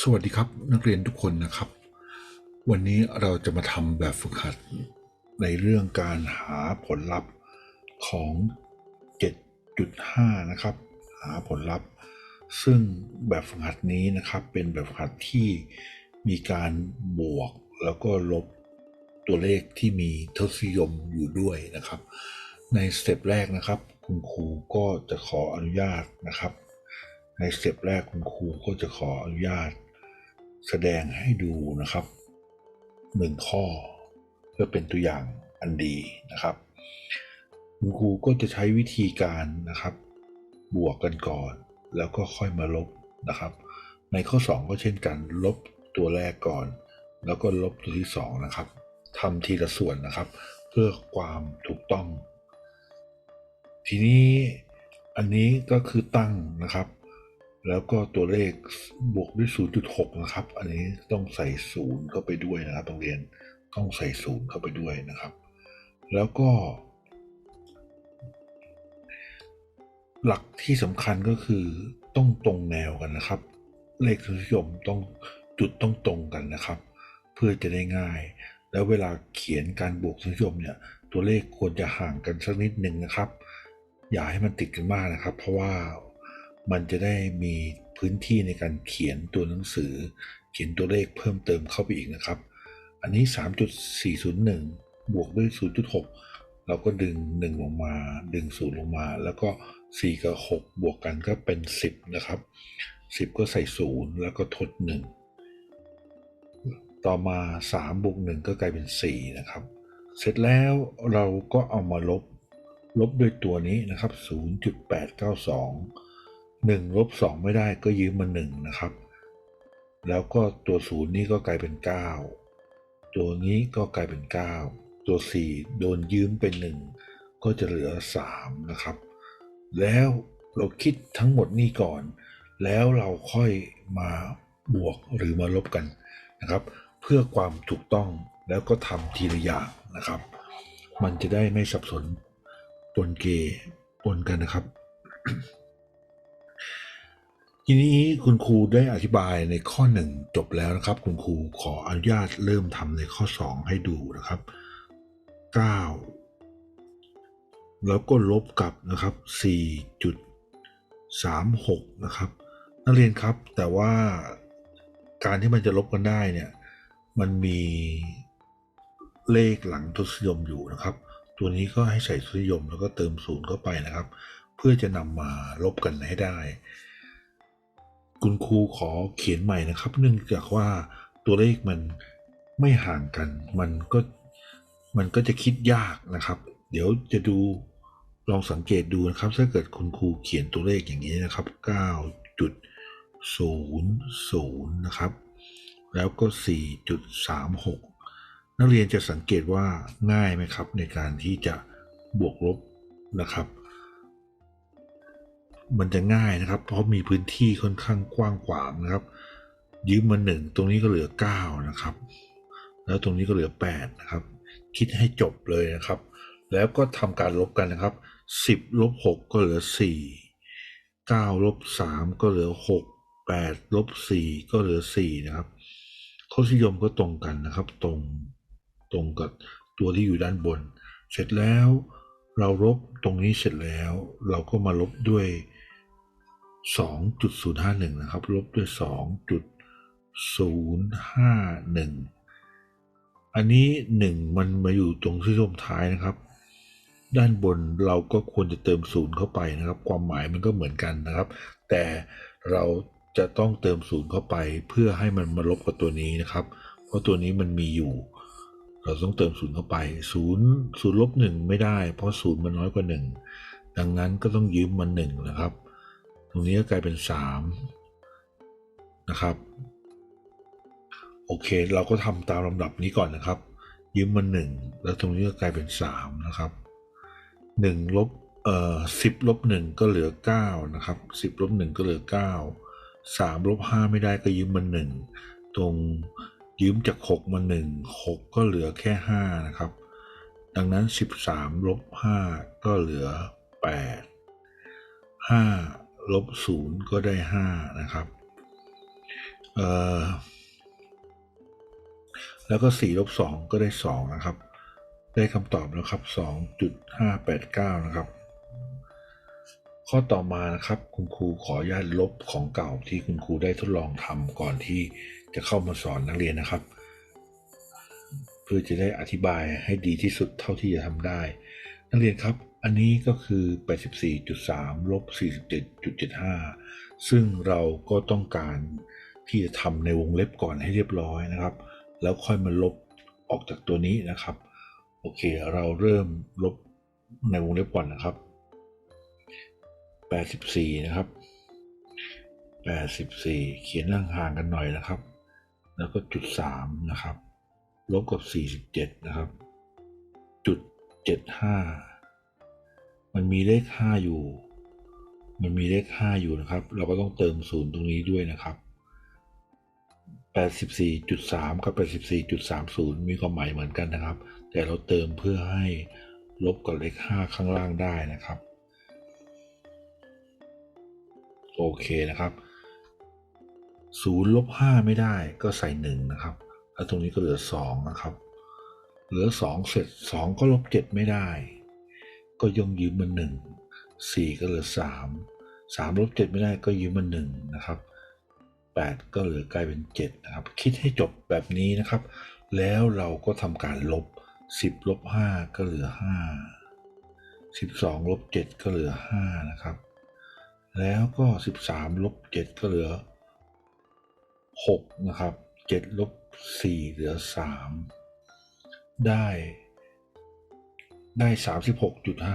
สวัสดีครับนักเรียนทุกคนนะครับ วันนี้เราจะมาทำแบบฝึกหัดในเรื่องการหาผลลัพธ์ของ 7.5 นะครับ หาผลลัพธ์ ซึ่งแบบฝึกหัดนี้นะครับเป็นแบบฝึกหัดที่มีการบวกแล้วก็ลบตัวเลขที่มีทศนิยมอยู่ด้วยนะครับ ในสเต็ปแรกนะครับ คุณครูก็จะขออนุญาตนะครับในสเต็ปแรกคุณครูก็จะขออนุญาต แสดงให้ดูนะครับหนึ่งข้อ เพื่อเป็นตัวอย่างอันดีนะครับคุณครูก็จะใช้วิธีการนะครับ บวกกันก่อน แล้วก็ค่อยมาลบนะครับ ในข้อ 2 ก็เช่นกัน ลบตัวแรกก่อน แล้วก็ลบตัวที่ 2 นะครับทำทีละส่วนนะครับ เพื่อความถูกต้อง ทีนี้อันนี้ก็คือตั้งนะครับ แล้วก็ตัวเลขบวกด้วย 0.6 นะครับ อันนี้ต้องใส่ศูนย์เข้าไปด้วยนะครับโรงเรียนต้องใส่ศูนย์เข้าไปด้วยนะครับ แล้วก็ หลักที่สำคัญก็คือต้องตรงแนวกันนะครับ เลขทศนิยมต้องจุดต้องตรงกันนะครับ เพื่อจะได้ง่าย แล้วเวลาเขียนการบวกทศนิยมเนี่ย ตัวเลขควรจะห่างกันสักนิดหนึ่งนะครับ อย่าให้มันติดกันมากนะครับ เพราะว่า มันจะได้มีพื้นที่ในการเขียนตัวหนังสือ เขียนตัวเลขเพิ่มเติมเข้าไปอีกนะครับ อันนี้ 3.401 บวกด้วย 0.6 เราก็ดึง 1 ลงมา ดึง 0 ลงมา แล้วก็ 4 กับ 6 บวกกันก็เป็น 10 นะครับ 10 ก็ใส่ 0 แล้วก็ทด 1 ต่อมา 3 บวก 1 ก็กลายเป็น 4 นะครับ เสร็จแล้วเราก็เอามาลบ ลบด้วยตัวนี้นะครับ 0.892 1ลบ2ไม่ได้ก็ยืมมา1นะครับ แล้วก็ตัว 0 นี่ก็กลายเป็น 9 ตัวนี้ก็กลายเป็น 9 ตัว 4 โดนยืมเป็น 1 ก็จะเหลือ 3 นะครับ แล้วเราคิดทั้งหมดนี่ก่อน แล้วเราค่อยมาบวกหรือมาลบกันนะครับ เพื่อความถูกต้องแล้วก็ทำทีละอย่างนะครับ มันจะได้ไม่สับสนปนเกปนกันนะครับ ทีนี้คุณครูได้อธิบายในข้อ 1 จบแล้วนะครับ คุณครูขออนุญาตเริ่มทำในข้อ 2 ให้ดูนะครับ 9 แล้วก็ลบกับนะครับ 4.36 นะครับ นักเรียนครับแต่ว่าการที่มันจะลบกันได้เนี่ยมันมีเลขหลังทศนิยมอยู่นะครับ ตัวนี้ก็ให้ใส่ทศนิยมแล้วก็เติมศูนย์เข้าไปนะครับ เพื่อจะนำมาลบกันให้ได้ คุณครูขอเขียนใหม่นะครับ เนื่องจากว่าตัวเลขมันไม่ห่างกัน มันก็มันก็จะคิดยากนะครับ เดี๋ยวจะดูลองสังเกตดูนะครับ ถ้าเกิดคุณครูเขียนตัวเลขอย่างนี้นะครับ9.00นะครับ แล้วก็ 4.36 นักเรียนจะสังเกตว่าง่ายไหมครับ ในการที่จะบวกลบนะครับ มันจะง่ายนะครับ เพราะมีพื้นที่ค่อนข้างกว้างขวางนะครับ ยืมมาหนึ่งตรงนี้ก็เหลือ 9 นะครับ แล้วตรงนี้ก็เหลือ 8 นะครับ คิดให้จบเลยนะครับ แล้วก็ทำการลบกันนะครับ 10ลบ6ก็เหลือ 4 9ลบ3ก็เหลือ 6 8ลบ4ก็เหลือ 4 นะครับข้อนิยมก็ตรงกันนะครับ ตรงตรงกับตัวที่อยู่ด้านบน เสร็จแล้วเราลบตรงนี้เสร็จแล้ว เราก็มาลบด้วย 2.051 นะครับ ลบด้วย 2.051 อันนี้ 1 มันมาอยู่ตรงที่ร่มท้ายนะครับ ด้านบนเราก็ควรจะเติมศูนย์เข้าไปนะครับ ความหมายมันก็เหมือนกันนะครับ แต่เราจะต้องเติมศูนย์เข้าไปเพื่อให้มันมาลบกับตัวนี้นะครับ เพราะตัวนี้มันมีอยู่ เราต้องเติมศูนย์เข้าไปศูนย์ศูนย์ลบหนึ่งไม่ได้ เพราะศูนย์มันน้อยกว่าหนึ่งดังนั้นก็ต้องยืมมาหนึ่งนะครับ รงนี้ก็กลายเป็นสามนะครับ โอเค เราก็ทำตามลำดับนี้ก่อนนะครับ ยืมมาหนึ่งแล้วตรงนี้ก็กลายเป็นสามนะครับหนึ่งลบเอ่อสิบลบหนึ่งก็เหลือเก้านะครับสิบลบหนึ่งก็เหลือเก้าสามลบห้าไม่ได้ก็ยืมมาหนึ่งตรงยืมจากหกมาหนึ่งหกก็เหลือแค่ห้านะครับ ดังนั้นสิบสามลบห้าก็เหลือแปดห้า ลบศูนย์ก็ได้ห้านะครับเอ่อแล้วก็สี่ลบสองก็ได้สองนะครับ ได้คำตอบแล้วครับสองจุดห้าแปดเก้านะครับ ข้อต่อมานะครับ คุณครูขออนุญาตลบของเก่าที่คุณครูได้ทดลองทำก่อนที่จะเข้ามาสอนนักเรียนนะครับ เพื่อจะได้อธิบายให้ดีที่สุดเท่าที่จะทำได้ นักเรียนครับ อันนี้ก็คือ 84.3 ลบ 47.75 ซึ่งเราก็ต้องการที่จะทำในวงเล็บก่อนให้เรียบร้อยนะครับ แล้วค่อยมาลบออกจากตัวนี้นะครับ โอเค เราเริ่มลบในวงเล็บก่อนนะครับ 84 นะครับ 84 เขียนห่างๆกันหน่อยนะครับ แล้วก็จุด 3 นะครับ ลบกับ 47 นะครับ จุด 75 มันมีเลข5อยู่ มันมีเลข5อยู่นะครับ เราก็ต้องเติมศูนย์ตรงนี้ด้วยนะครับ 84.3 กับ 84.30 มีความหมายเหมือนกันนะครับ แต่เราเติมเพื่อให้ลบกับเลข5ข้างล่างได้นะครับ โอเคนะครับ0ลบ5ไม่ได้ก็ใส่ 1 นะครับ แล้วตรงนี้ก็เหลือ 2 นะครับ เหลือ 2 เสร็จ 2 ก็ลบ 7 ไม่ได้ ก็ยงยืมมา1 4ก็เหลือ3 3ลบ7ไม่ได้ก็ยืมมา1นะครับ8ก็เหลือกลายเป็น7นะครับ คิดให้จบแบบนี้นะครับ แล้วเราก็ทำการลบ10ลบ5ก็เหลือ5 12ลบ7ก็เหลือ5นะครับ แล้วก็13ลบ7ก็เหลือ6นะครับ7ลบ4เหลือ3ได้ ได้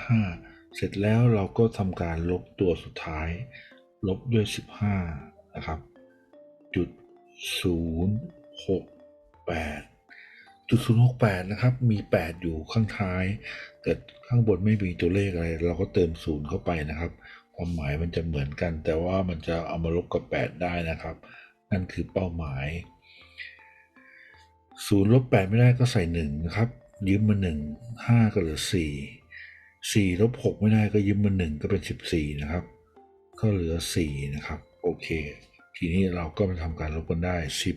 36.55 เสร็จแล้วเราก็ทำการลบตัวสุดท้าย ลบด้วย 15 นะครับ จุด 068 จุด 068 นะครับ มี 8 อยู่ข้างท้าย แต่ข้างบนไม่มีตัวเลขอะไร เราก็เติม 0 เข้าไปนะครับ ความหมายมันจะเหมือนกัน แต่ว่ามันจะเอามาลบกับ 8 ได้นะครับ นั่นคือเป้าหมาย0ลบ8ไม่ได้ก็ใส่1นะครับ ยืมมาหนึ่งห้าก็เหลือสี่สี่ลบหกไม่ได้ก็ยืมมาหนึ่งก็เป็นสิบสี่นะครับ ก็เหลือสี่นะครับ โอเค ทีนี้เราก็มาทำการลบกันได้สิบ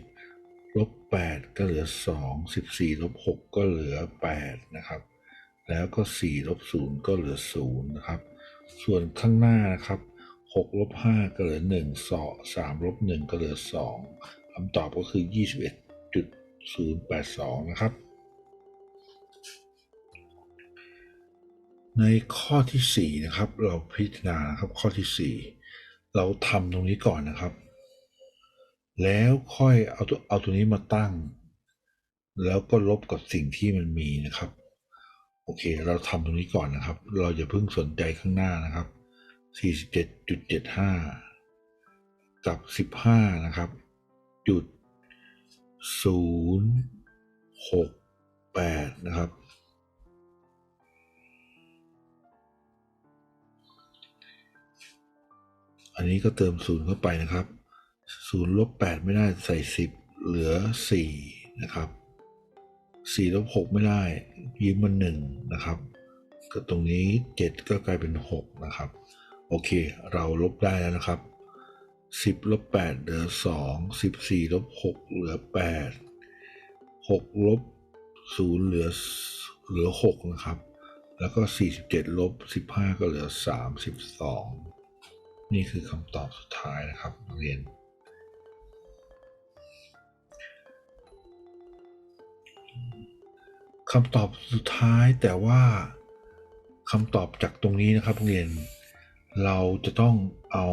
ลบแปดก็เหลือสองสิบสี่ลบหกก็เหลือแปดนะครับ แล้วก็สี่ลบศูนย์ก็เหลือศูนย์นะครับ ส่วนข้างหน้านะครับหกลบห้าก็เหลือหนึ่งสอสามลบหนึ่งก็เหลือสองคำตอบก็คือยี่สิบเอ็ดจุดศูนย์แปดสองนะครับ ในข้อที่ 4 นะครับ เราพิจารณานะครับข้อที่ 4 เราทำตรงนี้ก่อนนะครับ แล้วค่อยเอาตัวเอาตัวนี้มาตั้ง แล้วก็ลบกับสิ่งที่มันมีนะครับ โอเค เราทำตรงนี้ก่อนนะครับ เราอย่าเพิ่งสนใจข้างหน้านะครับ 47.75 กับ 15 นะครับ จุด 068 นะครับ อันนี้ก็เติม0เข้าไปนะครับ0ลบ8ไม่ได้ใส่10เหลือ4นะครับ4ลบ6ไม่ได้ยืมมา1นะครับ ก็ตรงนี้7ก็กลายเป็น6นะครับ โอเค เราลบได้แล้วนะครับ10ลบ8เหลือ2 14ลบ6เหลือ8 6ลบ0เหลือเหลือ6นะครับ แล้วก็47ลบ15ก็เหลือ32 นี่คือคำตอบสุดท้ายนะครับนักเรียน คำตอบสุดท้ายแต่ว่าคำตอบจากตรงนี้นะครับนักเรียน เราจะต้องเอา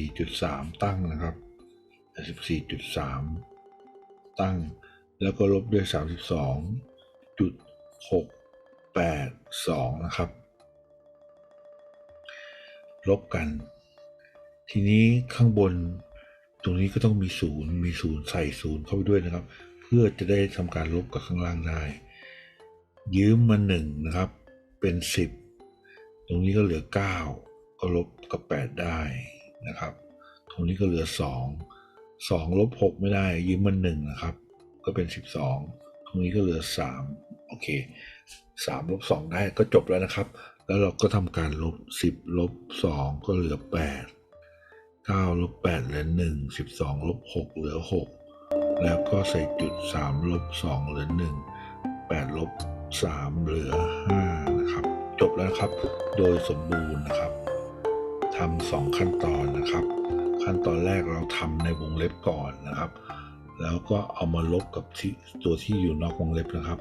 84.3 ตั้งนะครับ84.3 ตั้ง แล้วก็ลบด้วย 32.682 นะครับ ลบกัน ทีนี้ข้างบนตรงนี้ก็ต้องมีศูนย์มีศูนย์ใส่ศูนย์เข้าไปด้วยนะครับ เพื่อจะได้ทำการลบกับข้างล่างได้ ยืมมาหนึ่งนะครับ เป็นสิบตรงนี้ก็เหลือเก้าก็ลบกับแปดได้นะครับ ตรงนี้ก็เหลือสองสองลบหกไม่ได้ ยืมมาหนึ่งนะครับ ก็เป็นสิบสองตรงนี้ก็เหลือสามโอเคสามลบสองได้ก็จบแล้วนะครับ แล้วเราก็ทำการลบสิบลบสองก็เหลือแปด 9ลบ8เหลือ 1 12ลบ6เหลือ 6 แล้วก็ใส่จุด 3 ลบ 2 เหลือ 1 8 ลบ 3 เหลือ 5 นะครับ จบแล้วครับ โดยสมบูรณ์นะครับทำสองขั้นตอนนะครับ ขั้นตอนแรกเราทำในวงเล็บก่อนนะครับ แล้วก็เอามาลบกับที่ตัวที่อยู่นอกวงเล็บนะครับ